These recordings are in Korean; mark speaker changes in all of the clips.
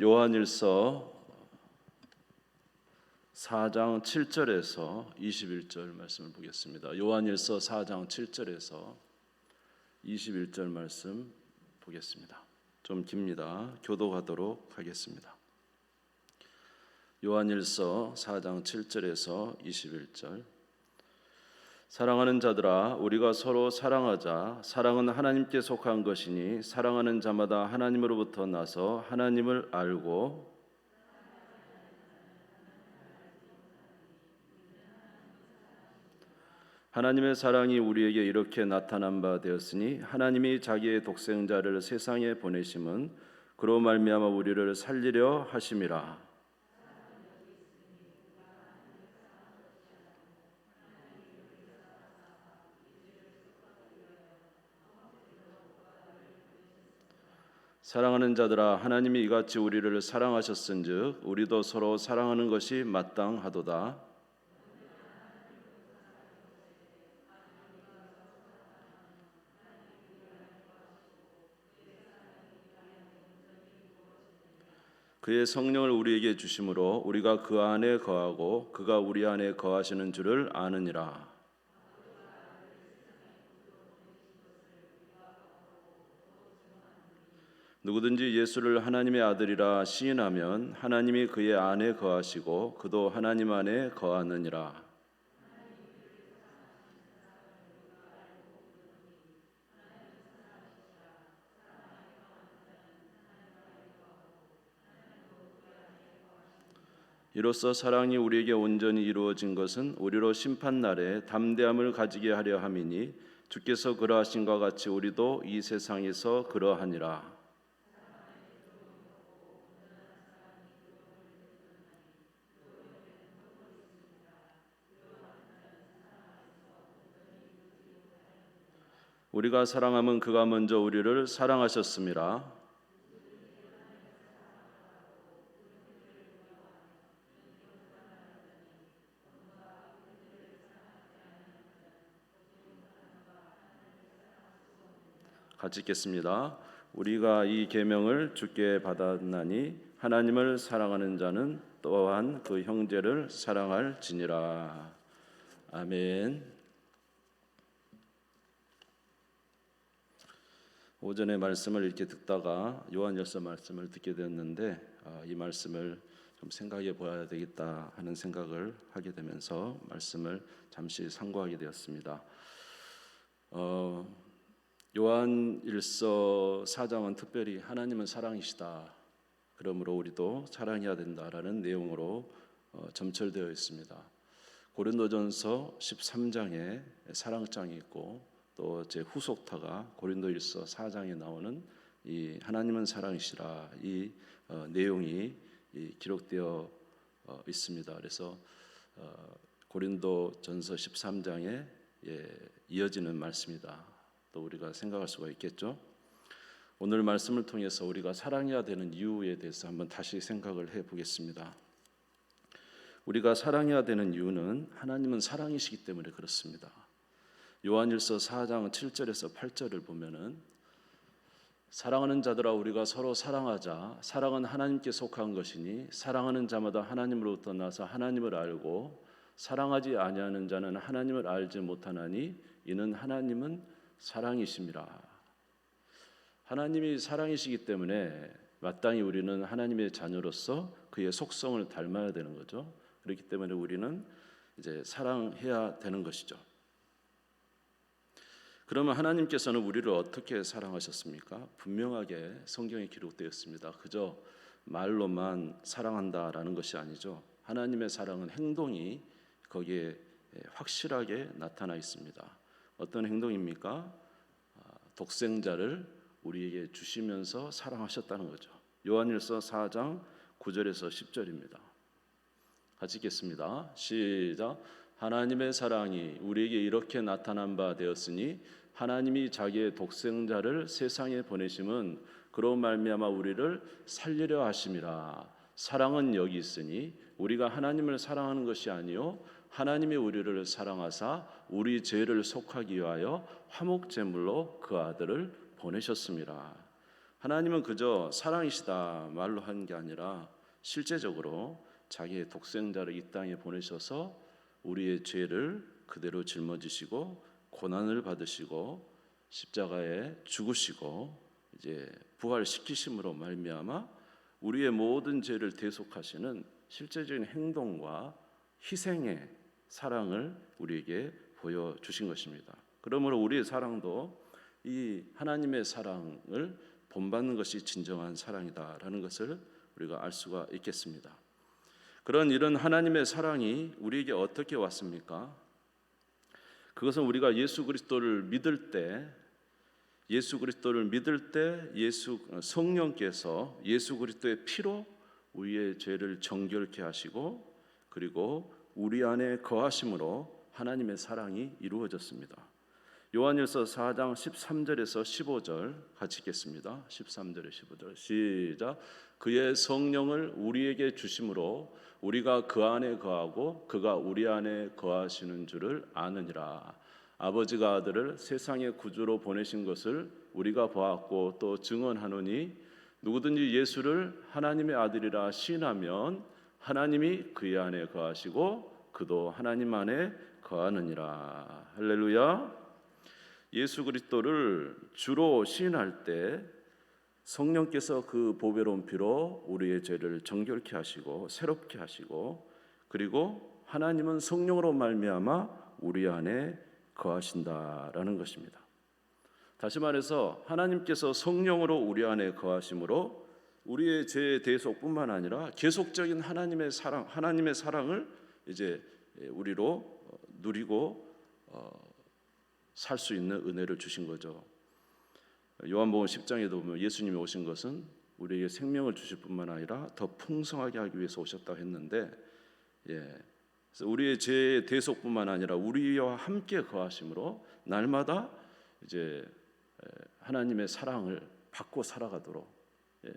Speaker 1: 요한일서 4장 7절에서 21절 말씀을 보겠습니다. 요한일서 4장 7절에서 21절 말씀 보겠습니다. 좀 깁니다. 교도하도록 하겠습니다. 요한일서 4장 7절에서 21절 사랑하는 자들아 우리가 서로 사랑하자. 사랑은 하나님께 속한 것이니 사랑하는 자마다 하나님으로부터 나서 하나님을 알고 하나님의 사랑이 우리에게 이렇게 나타난 바 되었으니 하나님이 자기의 독생자를 세상에 보내심은 그로 말미암아 우리를 살리려 하심이라 사랑하는 자들아 하나님이 이같이 우리를 사랑하셨은즉 우리도 서로 사랑하는 것이 마땅하도다. 그의 성령을 우리에게 주심으로 우리가 그 안에 거하고 그가 우리 안에 거하시는 줄을 아느니라 누구든지 예수를 하나님의 아들이라 시인하면 하나님이 그의 안에 거하시고 그도 하나님 안에 거하느니라. 이로써 사랑이 우리에게 온전히 이루어진 것은 우리로 심판 날에 담대함을 가지게 하려 함이니 주께서 그러하신 것 같이 우리도 이 세상에서 그러하니라. 우리가 사랑하면 그가 먼저 우리를 사랑하셨습니다. 같이 읽겠습니다. 우리가 이 계명을 주께 받았나니 하나님을 사랑하는 자는 또한 그 형제를 사랑할지니라. 아멘. 오전에 말씀을 이렇게 듣다가 요한일서 말씀을 듣게 되었는데 아, 이 말씀을 좀 생각해 보아야 되겠다 하는 생각을 하게 되면서 말씀을 잠시 상고하게 되었습니다. 어, 요한일서 4장은 특별히 하나님은 사랑이시다. 그러므로 우리도 사랑해야 된다라는 내용으로 어, 점철되어 있습니다. 고린도전서 13장에 사랑장이 있고 또 제 후속타가 고린도일서 4장에 나오는 이 하나님은 사랑이시라 이 어, 내용이 이 기록되어 어, 있습니다. 그래서 어, 고린도전서 13장에 예, 이어지는 말씀이다. 또 우리가 생각할 수가 있겠죠. 오늘 말씀을 통해서 우리가 사랑해야 되는 이유에 대해서 한번 다시 생각을 해 보겠습니다. 우리가 사랑해야 되는 이유는 하나님은 사랑이시기 때문에 그렇습니다. 요한일서 4장 7절에서 8절을 보면은 사랑하는 자들아 우리가 서로 사랑하자 사랑은 하나님께 속한 것이니 사랑하는 자마다 하나님으로부터 나서 하나님을 알고 사랑하지 아니하는 자는 하나님을 알지 못하나니 이는 하나님은 사랑이심이라 하나님이 사랑이시기 때문에 마땅히 우리는 하나님의 자녀로서 그의 속성을 닮아야 되는 거죠. 그렇기 때문에 우리는 이제 사랑해야 되는 것이죠. 그러면 하나님께서는 우리를 어떻게 사랑하셨습니까? 분명하게 성경에 기록되었습니다. 그저 말로만 사랑한다라는 것이 아니죠. 하나님의 사랑은 행동이 거기에 확실하게 나타나 있습니다. 어떤 행동입니까? 아, 독생자를 우리에게 주시면서 사랑하셨다는 거죠. 요한일서 4장 9절에서 10절입니다. 같이 읽겠습니다. 시작. 하나님의 사랑이 우리에게 이렇게 나타난 바 되었으니 하나님이 자기의 독생자를 세상에 보내심은 그로 말미암아 우리를 살리려 하심이라. 사랑은 여기 있으니 우리가 하나님을 사랑하는 것이 아니요 하나님이 우리를 사랑하사 우리 죄를 속하기 위하여 화목 제물로 그 아들을 보내셨습니다. 하나님은 그저 사랑이시다 말로 한 게 아니라 실제적으로 자기의 독생자를 이 땅에 보내셔서 우리의 죄를 그대로 짊어지시고 고난을 받으시고 십자가에 죽으시고 이제 부활시키심으로 말미암아 우리의 모든 죄를 대속하시는 실제적인 행동과 희생의 사랑을 우리에게 보여 주신 것입니다. 그러므로 우리의 사랑도 이 하나님의 사랑을 본받는 것이 진정한 사랑이다라는 것을 우리가 알 수가 있겠습니다. 그런 이런 하나님의 사랑이 우리에게 어떻게 왔습니까? 그것은 우리가 예수 그리스도를 믿을 때 예수 그리스도를 믿을 때 예수 성령께서 예수 그리스도의 피로 우리의 죄를 정결케 하시고 그리고 우리 안에 거하심으로 하나님의 사랑이 이루어졌습니다. 요한일서 4장 13절에서 15절 같이 읽겠습니다. 13절에 15절 시작 그의 성령을 우리에게 주심으로 우리가 그 안에 거하고 그가 우리 안에 거하시는 줄을 아느니라. 아버지가 아들을 세상의 구주로 보내신 것을 우리가 보았고 또 증언하노니 누구든지 예수를 하나님의 아들이라 시인하면 하나님이 그의 안에 거하시고 그도 하나님 안에 거하느니라. 할렐루야. 예수 그리스도를 주로 시인할 때 성령께서 그 보배로운 피로 우리의 죄를 정결케 하시고 새롭게 하시고 그리고 하나님은 성령으로 말미암아 우리 안에 거하신다라는 것입니다. 다시 말해서 하나님께서 성령으로 우리 안에 거하심으로 우리의 죄 대속뿐만 아니라 계속적인 하나님의 사랑, 하나님의 사랑을 이제 우리로 누리고 살 수 있는 은혜를 주신 거죠. 요한복음 10장에도 보면 예수님이 오신 것은 우리에게 생명을 주실 뿐만 아니라 더 풍성하게 하기 위해서 오셨다고 했는데 예. 우리의 죄 대속뿐만 아니라 우리와 함께 거하심으로 날마다 이제 하나님의 사랑을 받고 살아가도록 예.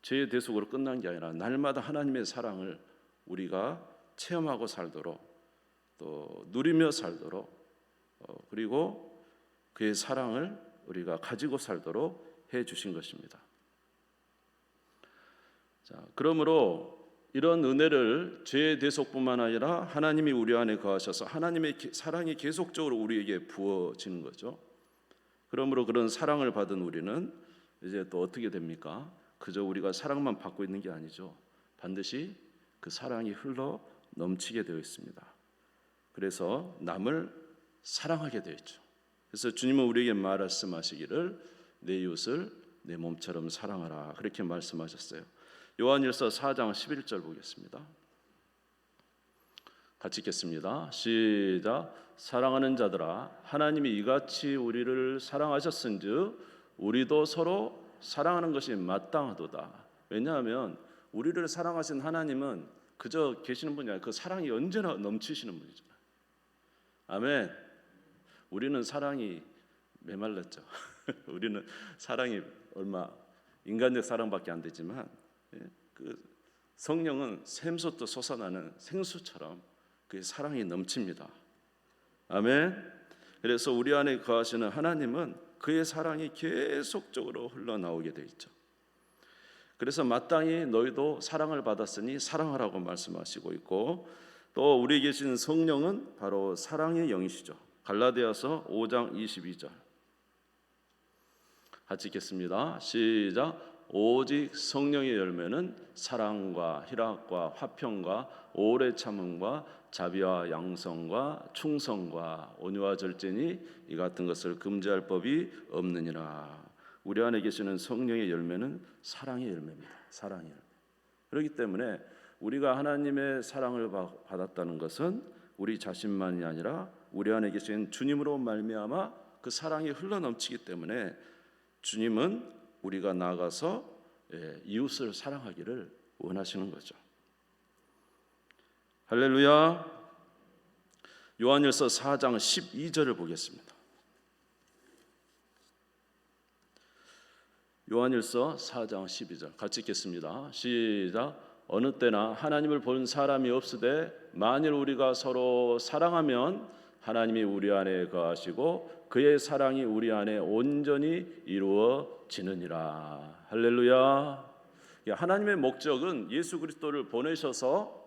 Speaker 1: 죄의 대속으로 끝난 게 아니라 날마다 하나님의 사랑을 우리가 체험하고 살도록 또 누리며 살도록 어, 그리고 그의 사랑을 우리가 가지고 살도록 해 주신 것입니다. 자, 그러므로 이런 은혜를 죄의 대속뿐만 아니라 하나님이 우리 안에 거하셔서 하나님의 사랑이 계속적으로 우리에게 부어지는 거죠. 그러므로 그런 사랑을 받은 우리는 이제 또 어떻게 됩니까? 그저 우리가 사랑만 받고 있는 게 아니죠. 반드시 그 사랑이 흘러 넘치게 되어 있습니다. 그래서 남을 사랑하게 되어 있죠. 그래서 주님은 우리에게 말씀하시기를 내 이웃을 내 몸처럼 사랑하라 그렇게 말씀하셨어요. 요한일서 4장 11절 보겠습니다. 같이 읽겠습니다. 시작. 사랑하는 자들아 하나님이 이같이 우리를 사랑하셨은즉 우리도 서로 사랑하는 것이 마땅하도다. 왜냐하면 우리를 사랑하신 하나님은 그저 계시는 분이 아니라 그 사랑이 언제나 넘치시는 분이잖아요. 아멘. 우리는 사랑이 메말랐죠. 우리는 사랑이 얼마 인간적 사랑밖에 안 되지만 예, 그 성령은 샘솟도 솟아나는 생수처럼 그 사랑이 넘칩니다. 아멘. 그래서 우리 안에 거하시는 하나님은 그의 사랑이 계속적으로 흘러나오게 돼 있죠. 그래서 마땅히 너희도 사랑을 받았으니 사랑하라고 말씀하시고 있고 또 우리 계신 성령은 바로 사랑의 영이시죠. 갈라디아서 5장 22절 같이 읽겠습니다. 시작. 오직 성령의 열매는 사랑과 희락과 화평과 오래 참음과 자비와 양성과 충성과 온유와 절제니 이 같은 것을 금지할 법이 없느니라. 우리 안에 계시는 성령의 열매는 사랑의 열매입니다. 사랑의 열매. 그렇기 때문에 우리가 하나님의 사랑을 받았다는 것은 우리 자신만이 아니라 우리 안에 계신 주님으로 말미암아 그 사랑이 흘러 넘치기 때문에 주님은 우리가 나가서 예, 이웃을 사랑하기를 원하시는 거죠. 할렐루야. 요한일서 4장 12절을 보겠습니다. 요한일서 4장 12절 같이 읽겠습니다. 시작. 어느 때나 하나님을 본 사람이 없으되 만일 우리가 서로 사랑하면 하나님이 우리 안에 거하시고 그의 사랑이 우리 안에 온전히 이루어지느니라. 할렐루야. 예, 하나님의 목적은 예수 그리스도를 보내셔서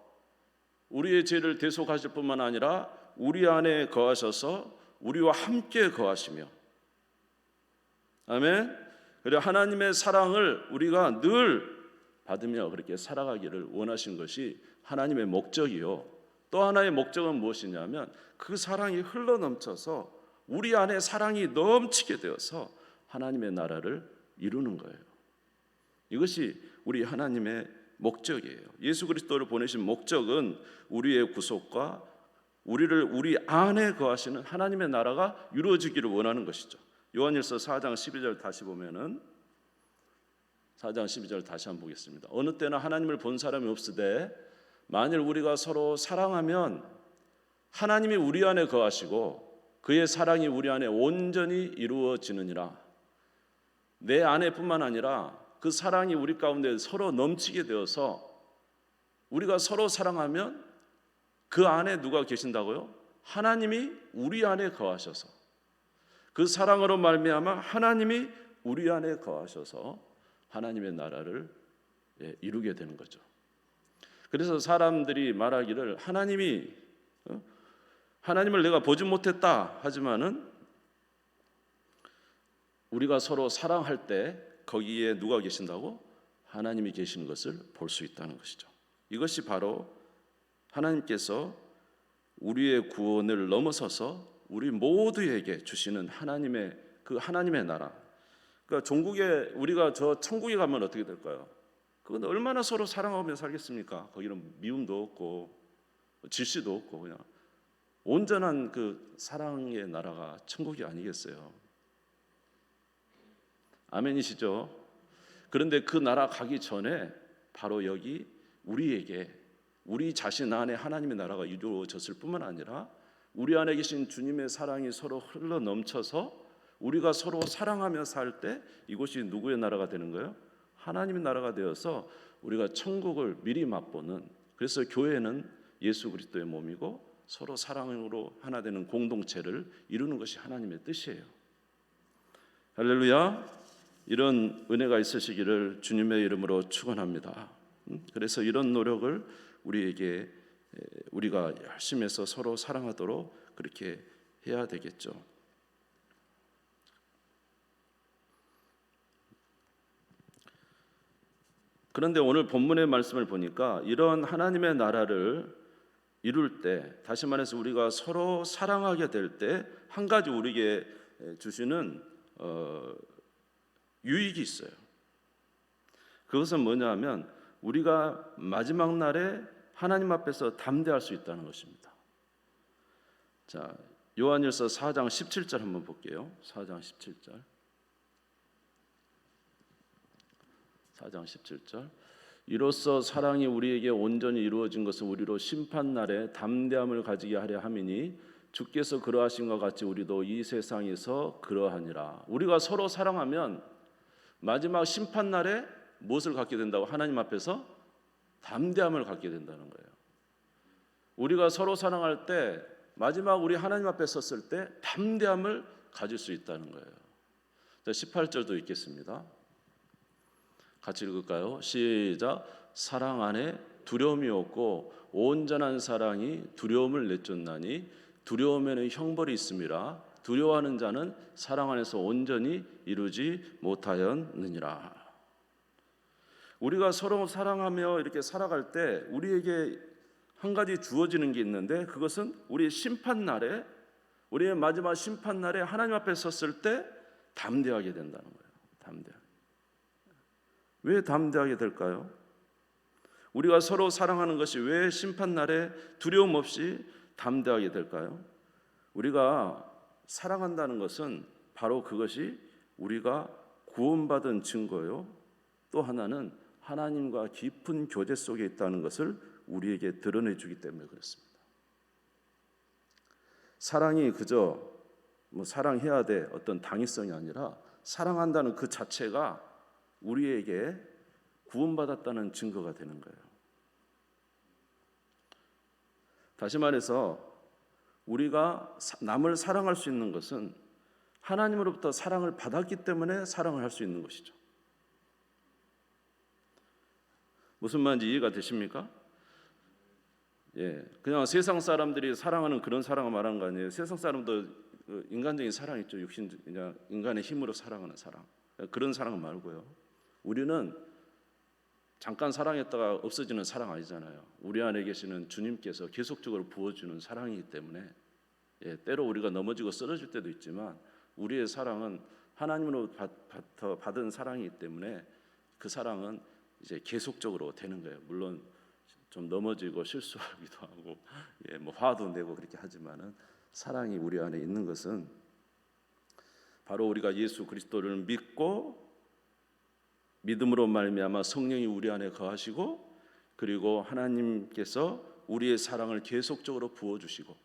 Speaker 1: 우리의 죄를 대속하실 뿐만 아니라 우리 안에 거하셔서 우리와 함께 거하시며 아멘. 그리고 하나님의 사랑을 우리가 늘 받으며 그렇게 살아가기를 원하신 것이 하나님의 목적이요. 또 하나의 목적은 무엇이냐면 그 사랑이 흘러 넘쳐서 우리 안에 사랑이 넘치게 되어서 하나님의 나라를 이루는 거예요. 이것이 우리 하나님의 목적이에요. 예수 그리스도를 보내신 목적은 우리의 구속과 우리를 우리 안에 거하시는 하나님의 나라가 이루어지기를 원하는 것이죠. 요한일서 4장 12절 다시 보면은 4장 12절 다시 한번 보겠습니다. 어느 때나 하나님을 본 사람이 없으되 만일 우리가 서로 사랑하면 하나님이 우리 안에 거하시고 그의 사랑이 우리 안에 온전히 이루어지느니라. 내 안에뿐만 아니라 그 사랑이 우리 가운데 서로 넘치게 되어서 우리가 서로 사랑하면 그 안에 누가 계신다고요? 하나님이 우리 안에 거하셔서 그 사랑으로 말미암아 하나님이 우리 안에 거하셔서 하나님의 나라를 예, 이루게 되는 거죠. 그래서 사람들이 말하기를 하나님이 어? 하나님을 내가 보지 못했다 하지만은 우리가 서로 사랑할 때 거기에 누가 계신다고 하나님이 계시는 것을 볼 수 있다는 것이죠. 이것이 바로 하나님께서 우리의 구원을 넘어서서 우리 모두에게 주시는 하나님의 그 하나님의 나라. 그러니까 종국에 우리가 저 천국에 가면 어떻게 될까요? 그건 얼마나 서로 사랑하며 살겠습니까? 거기는 미움도 없고 질시도 없고 그냥 온전한 그 사랑의 나라가 천국이 아니겠어요? 아멘이시죠? 그런데 그 나라 가기 전에 바로 여기 우리에게 우리 자신 안에 하나님의 나라가 이루어졌을 뿐만 아니라 우리 안에 계신 주님의 사랑이 서로 흘러 넘쳐서 우리가 서로 사랑하며 살 때 이곳이 누구의 나라가 되는 거예요? 하나님의 나라가 되어서 우리가 천국을 미리 맛보는 그래서 교회는 예수 그리스도의 몸이고 서로 사랑으로 하나 되는 공동체를 이루는 것이 하나님의 뜻이에요. 할렐루야. 이런 은혜가 있으시기를 주님의 이름으로 축원합니다. 음, 그래서 이런 노력을 우리에게 우리가 열심히 해서 서로 사랑하도록 그렇게 해야 되겠죠. 그런데 오늘 본문의 말씀을 보니까 이런 하나님의 나라를 이룰 때 다시 말해서 우리가 서로 사랑하게 될 때 한 가지 우리에게 주시는 어, 유익이 있어요. 그것은 뭐냐하면 우리가 마지막 날에 하나님 앞에서 담대할 수 있다는 것입니다. 자, 요한일서 4장 17절 한번 볼게요. 4장 17절. 4장 17절. 이로써 사랑이 우리에게 온전히 이루어진 것은 우리로 심판 날에 담대함을 가지게 하려 함이니 주께서 그러하신 것 같이 우리도 이 세상에서 그러하니라. 우리가 서로 사랑하면 마지막 심판 날에 무엇을 갖게 된다고 하나님 앞에서 담대함을 갖게 된다는 거예요. 우리가 서로 사랑할 때 마지막 우리 하나님 앞에 섰을 때 담대함을 가질 수 있다는 거예요. 자, 18절도 읽겠습니다. 같이 읽을까요? 시작. 사랑 안에 두려움이 없고 온전한 사랑이 두려움을 내쫓나니 두려움에는 형벌이 있음이라 두려워하는 자는 사랑 안에서 온전히 이루지 못하였느니라. 우리가 서로 사랑하며 이렇게 살아갈 때 우리에게 한 가지 주어지는 게 있는데 그것은 우리의 심판 날에 우리의 마지막 심판 날에 하나님 앞에 섰을 때 담대하게 된다는 거예요. 담대하게. 왜 담대하게 될까요? 우리가 서로 사랑하는 것이 왜 심판 날에 두려움 없이 담대하게 될까요? 우리가 사랑한다는 것은 바로 그것이 우리가 구원받은 증거요. 또 하나는 하나님과 깊은 교제 속에 있다는 것을 우리에게 드러내 주기 때문에 그렇습니다. 사랑이 그저 뭐 사랑해야 돼 어떤 당위성이 아니라 사랑한다는 그 자체가 우리에게 구원받았다는 증거가 되는 거예요. 다시 말해서 우리가 남을 사랑할 수 있는 것은 하나님으로부터 사랑을 받았기 때문에 사랑을 할 수 있는 것이죠. 무슨 말인지 이해가 되십니까? 예, 그냥 세상 사람들이 사랑하는 그런 사랑을 말하는 거 아니에요. 세상 사람도 그 인간적인 사랑 있죠. 육신 그냥 인간의 힘으로 사랑하는 사랑. 그런 사랑 말고요. 우리는 잠깐 사랑했다가 없어지는 사랑 아니잖아요. 우리 안에 계시는 주님께서 계속적으로 부어주는 사랑이기 때문에 예, 때로 우리가 넘어지고 쓰러질 때도 있지만 우리의 사랑은 하나님으로 받, 받, 받은 사랑이기 때문에 그 사랑은 이제 계속적으로 되는 거예요. 물론 좀 넘어지고 실수하기도 하고 예, 뭐 화도 내고 그렇게 하지만은 사랑이 우리 안에 있는 것은 바로 우리가 예수 그리스도를 믿고 믿음으로 말미암아 성령이 우리 안에 거하시고 그리고 하나님께서 우리의 사랑을 계속적으로 부어 주시고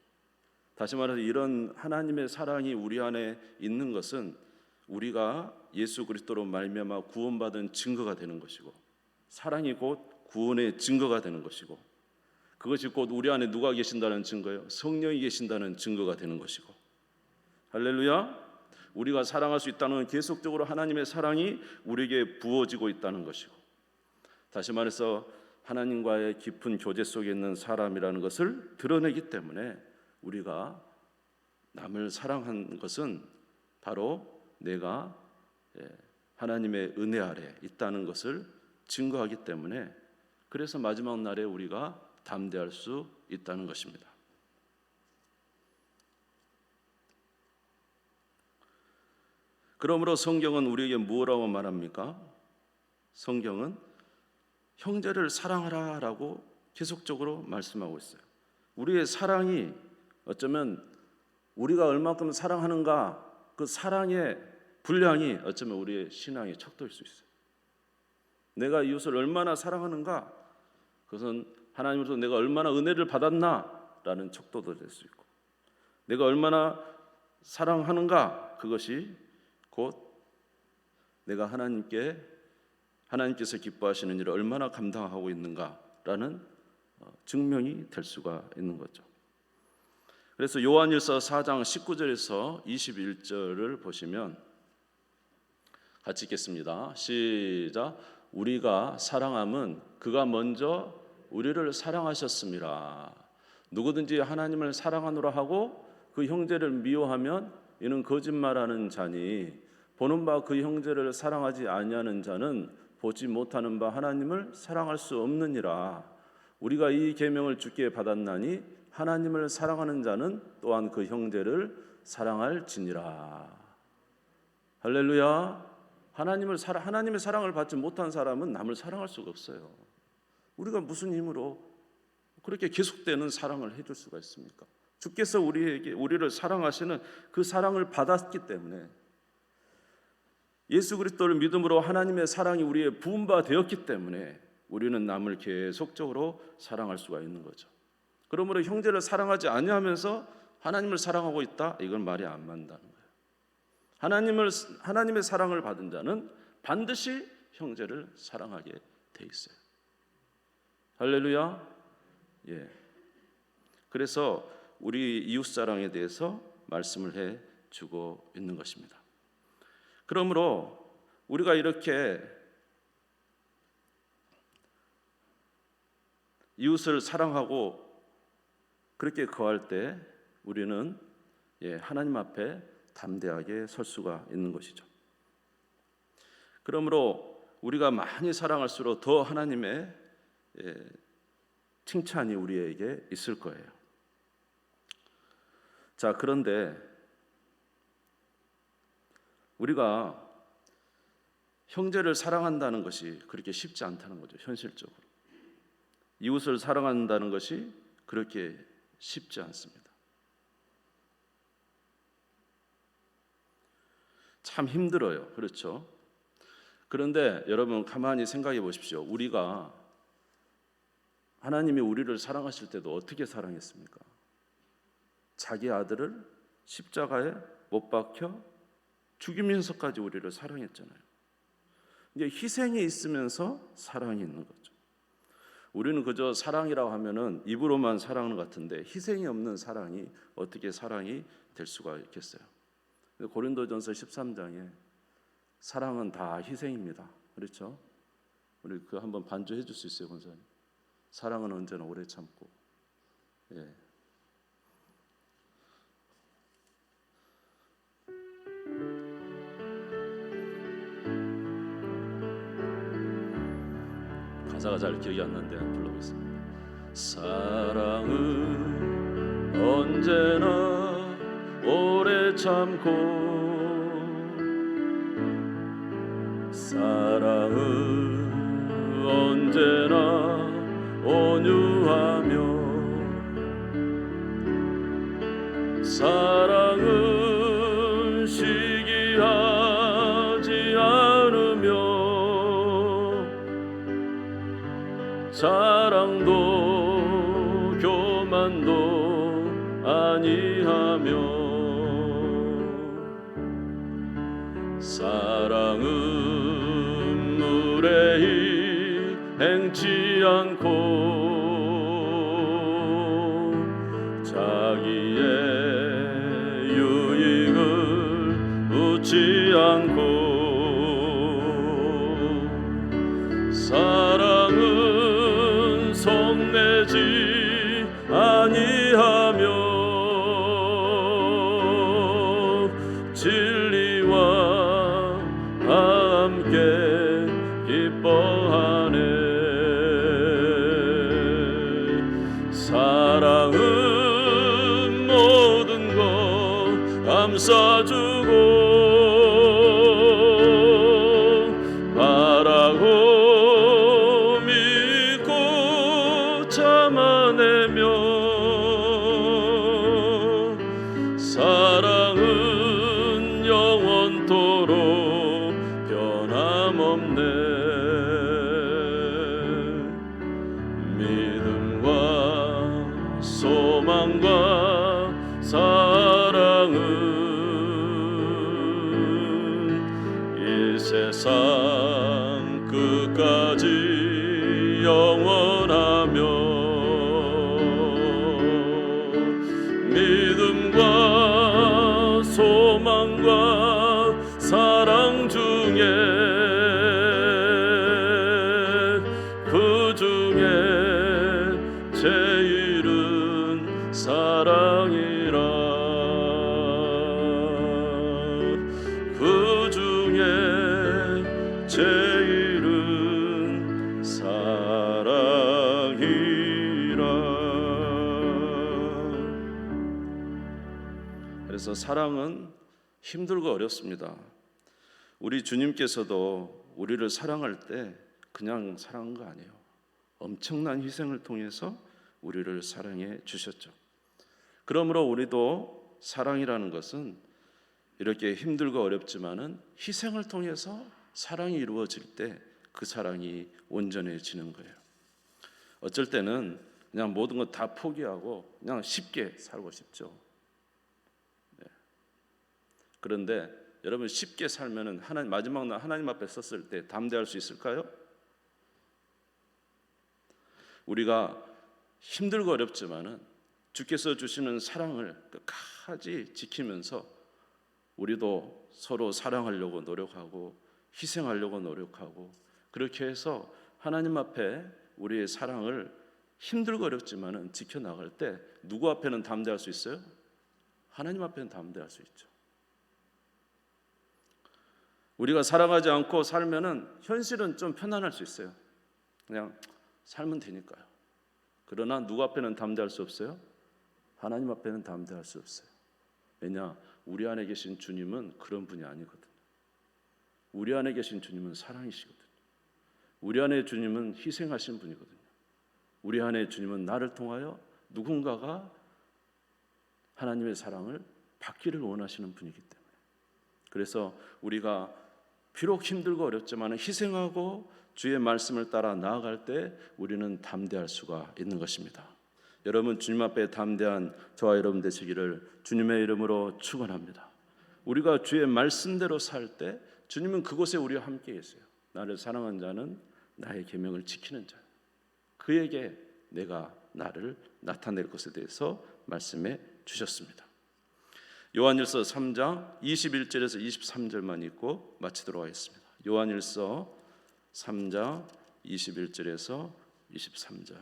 Speaker 1: 다시 말해서 이런 하나님의 사랑이 우리 안에 있는 것은 우리가 예수 그리스도로 말미암아 구원받은 증거가 되는 것이고 사랑이 곧 구원의 증거가 되는 것이고 그것이 곧 우리 안에 누가 계신다는 증거요? 성령이 계신다는 증거가 되는 것이고 할렐루야 우리가 사랑할 수 있다는 건 계속적으로 하나님의 사랑이 우리에게 부어지고 있다는 것이고 다시 말해서 하나님과의 깊은 교제 속에 있는 사람이라는 것을 드러내기 때문에 우리가 남을 사랑한 것은 바로 내가 예, 하나님의 은혜 아래 있다는 것을 증거하기 때문에 그래서 마지막 날에 우리가 담대할 수 있다는 것입니다. 그러므로 성경은 우리에게 무엇라고 말합니까? 성경은 형제를 사랑하라라고 계속적으로 말씀하고 있어요. 우리의 사랑이 어쩌면 우리가 얼마큼 사랑하는가 그 사랑의 분량이 어쩌면 우리의 신앙의 척도일 수 있어요. 내가 이웃을 얼마나 사랑하는가 그것은 하나님으로서 내가 얼마나 은혜를 받았나라는 척도도 될 수 있고 내가 얼마나 사랑하는가 그것이 곧 내가 하나님께 하나님께서 기뻐하시는 일을 얼마나 감당하고 있는가라는 어, 증명이 될 수가 있는 거죠. 그래서 요한일서 4장 19절에서 21절을 보시면 같이 읽겠습니다. 시작. 우리가 사랑함은 그가 먼저 우리를 사랑하셨습니다. 누구든지 하나님을 사랑하노라 하고 그 형제를 미워하면 이는 거짓말하는 자니 보는 바 그 형제를 사랑하지 아니하는 자는 보지 못하는 바 하나님을 사랑할 수 없느니라. 우리가 이 계명을 주께 받았나니 하나님을 사랑하는 자는 또한 그 형제를 사랑할지니라. 할렐루야. 하나님을 사랑 하나님의 사랑을 받지 못한 사람은 남을 사랑할 수가 없어요. 우리가 무슨 힘으로 그렇게 계속되는 사랑을 해줄 수가 있습니까? 주께서 우리에게 우리를 사랑하시는 그 사랑을 받았기 때문에 예수 그리스도를 믿음으로 하나님의 사랑이 우리의 부음바 되었기 때문에 우리는 남을 계속적으로 사랑할 수가 있는 거죠. 그러므로 형제를 사랑하지 아니하면서 하나님을 사랑하고 있다 이건 말이 안 맞는다는 거예요. 하나님을 하나님의 사랑을 받은 자는 반드시 형제를 사랑하게 돼 있어요. 할렐루야. 예. 그래서 우리 이웃 사랑에 대해서 말씀을 해 주고 있는 것입니다. 그러므로 우리가 이렇게 이웃을 사랑하고 그렇게 거할 때 우리는 예, 하나님 앞에 담대하게 설 수가 있는 것이죠. 그러므로 우리가 많이 사랑할수록 더 하나님의 예, 칭찬이 우리에게 있을 거예요. 자, 그런데 우리가 형제를 사랑한다는 것이 그렇게 쉽지 않다는 거죠, 현실적으로. 이웃을 사랑한다는 것이 그렇게 쉽지 않습니다. 참 힘들어요. 그렇죠? 그런데 여러분 가만히 생각해 보십시오. 우리가 하나님이 우리를 사랑하실 때도 어떻게 사랑했습니까? 자기 아들을 십자가에 못 박혀 죽이면서까지 우리를 사랑했잖아요. 이제 희생이 있으면서 사랑이 있는 거죠. 우리는 그저 사랑이라고 하면은 입으로만 것 같은데 희생이 없는 사랑이 어떻게 사랑이 될 수가 있겠어요? 고린도전서 13장에 사랑은 다 희생입니다. 그렇죠? 우리 그 한번 반주해 줄 수 있어요, 권사님? 사랑은 언제나 오래 참고. 예. 가사가 잘 기억이 안 나는데 불러보겠습니다. 사랑은 언제나 오래 참고 사랑은 언제나 온유하며 사랑 행치 않고 사랑은 그래서 사랑은 힘들고 어렵습니다. 우리 주님께서도 우리를 사랑할 때 그냥 사랑한 거 아니에요. 엄청난 희생을 통해서 우리를 사랑해 주셨죠. 그러므로 우리도 사랑이라는 것은 이렇게 힘들고 어렵지만은 희생을 통해서 사랑이 이루어질 때 그 사랑이 온전해지는 거예요. 어쩔 때는 그냥 모든 것 다 포기하고 그냥 쉽게 살고 싶죠. 네. 그런데 여러분 쉽게 살면은 하나님 마지막 날 하나님 앞에 섰을 때 담대할 수 있을까요? 우리가 힘들고 어렵지만은 주께서 주시는 사랑을 끝까지 지키면서 우리도 서로 사랑하려고 노력하고 희생하려고 노력하고 그렇게 해서 하나님 앞에 우리의 사랑을 힘들고 어렵지만은 지켜 나갈 때 누구 앞에는 담대할 수 있어요? 하나님 앞에는 담대할 수 있죠. 우리가 사랑하지 않고 살면은 현실은 좀 편안할 수 있어요. 그냥 살면 되니까요. 그러나 누구 앞에는 담대할 수 없어요? 하나님 앞에는 담대할 수 없어요. 왜냐? 우리 안에 계신 주님은 그런 분이 아니거든요. 우리 안에 계신 주님은 사랑이시거든요. 우리 안에 주님은 희생하신 분이거든요. 우리 안에 주님은 나를 통하여 누군가가 하나님의 사랑을 받기를 원하시는 분이기 때문에 그래서 우리가 비록 힘들고 어렵지만 희생하고 주의 말씀을 따라 나아갈 때 우리는 담대할 수가 있는 것입니다. 여러분 주님 앞에 담대한 저와 여러분 되시기를 주님의 이름으로 축원합니다. 우리가 주의 말씀대로 살 때 주님은 그곳에 우리와 함께 계세요. 나를 사랑한 자는 나의 계명을 지키는 자. 그에게 내가 나를 나타낼 것에 대해서 말씀해 주셨습니다. 요한일서 3장 21절에서 23절만 읽고 마치도록 하겠습니다. 요한일서 3장 21절에서 23절.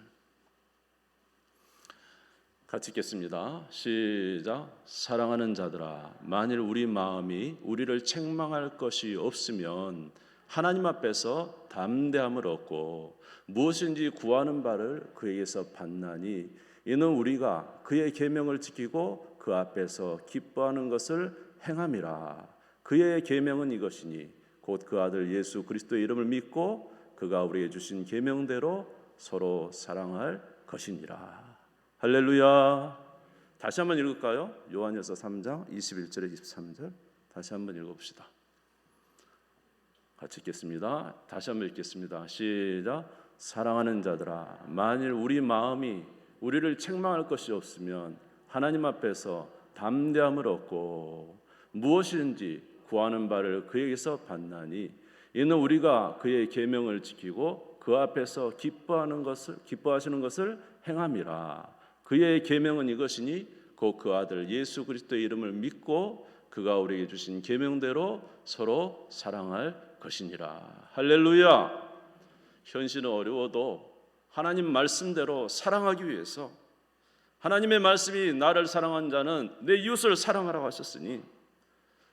Speaker 1: 같이 읽겠습니다. 시작. 사랑하는 자들아, 만일 우리 마음이 우리를 책망할 것이 없으면 하나님 앞에서 담대함을 얻고 무엇인지 구하는 바를 그에게서 받나니 이는 우리가 그의 계명을 지키고 그 앞에서 기뻐하는 것을 행함이라. 그의 계명은 이것이니 곧 그 아들 예수 그리스도의 이름을 믿고 그가 우리에게 주신 계명대로 서로 사랑할 것이니라. 할렐루야. 다시 한번 읽을까요? 요한일서 3장 21절에 23절. 다시 한번 읽어봅시다. 같이 읽겠습니다. 다시 한번 읽겠습니다. 시작. 사랑하는 자들아, 만일 우리 마음이 우리를 책망할 것이 없으면 하나님 앞에서 담대함을 얻고 무엇이든지 구하는 바를 그에게서 받나니 이는 우리가 그의 계명을 지키고 그 앞에서 기뻐하는 것을 기뻐하시는 것을 행함이라. 그의 계명은 이것이니 곧 그 아들 예수 그리스도의 이름을 믿고 그가 우리에게 주신 계명대로 서로 사랑할 것이니라. 할렐루야. 현실은 어려워도 하나님 말씀대로 사랑하기 위해서 하나님의 말씀이 나를 사랑한 자는 내 이웃을 사랑하라고 하셨으니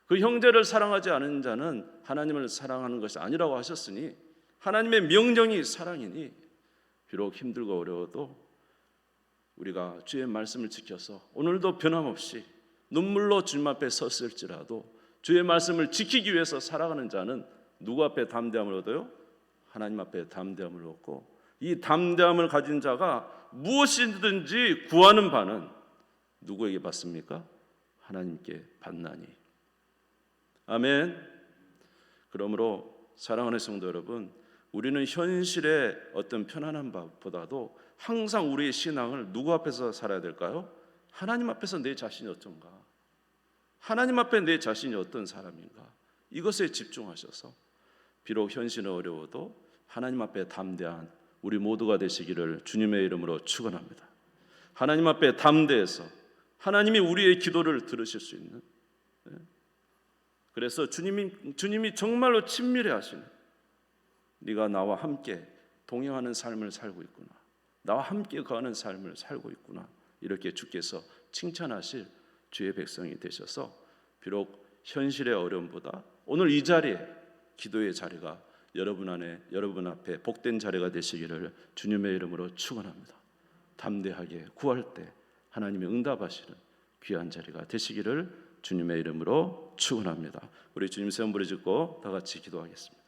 Speaker 1: 그 형제를 사랑하지 않은 자는 하나님을 사랑하는 것이 아니라고 하셨으니 하나님의 명령이 사랑이니 비록 힘들고 어려워도 우리가 주의 말씀을 지켜서 오늘도 변함없이 눈물로 주님 앞에 섰을지라도 주의 말씀을 지키기 위해서 살아가는 자는 누구 앞에 담대함을 얻어요? 하나님 앞에 담대함을 얻고 이 담대함을 가진 자가 무엇이든지 구하는 바는 누구에게 받습니까? 하나님께 받나니. 아멘. 그러므로 사랑하는 성도 여러분, 우리는 현실의 어떤 편안한 것보다도 항상 우리의 신앙을 누구 앞에서 살아야 될까요? 하나님 앞에서 내 자신이 어떤가? 하나님 앞에 내 자신이 어떤 사람인가? 이것에 집중하셔서 비록 현실은 어려워도 하나님 앞에 담대한 우리 모두가 되시기를 주님의 이름으로 축원합니다. 하나님 앞에 담대해서 하나님이 우리의 기도를 들으실 수 있는 예. 그래서 주님이 주님이 정말로 친밀해 하시는 네가 나와 함께 동행하는 삶을 살고 있구나. 나와 함께 가는 삶을 살고 있구나. 이렇게 주께서 칭찬하실 주의 백성이 되셔서 비록 현실의 어려움보다 오늘 이 자리에 기도의 자리가 여러분 안에 여러분 앞에 복된 자리가 되시기를 주님의 이름으로 축원합니다. 담대하게 구할 때 하나님이 응답하시는 귀한 자리가 되시기를 주님의 이름으로 축원합니다. 우리 주님 세운 부리 짓고 다 같이 기도하겠습니다.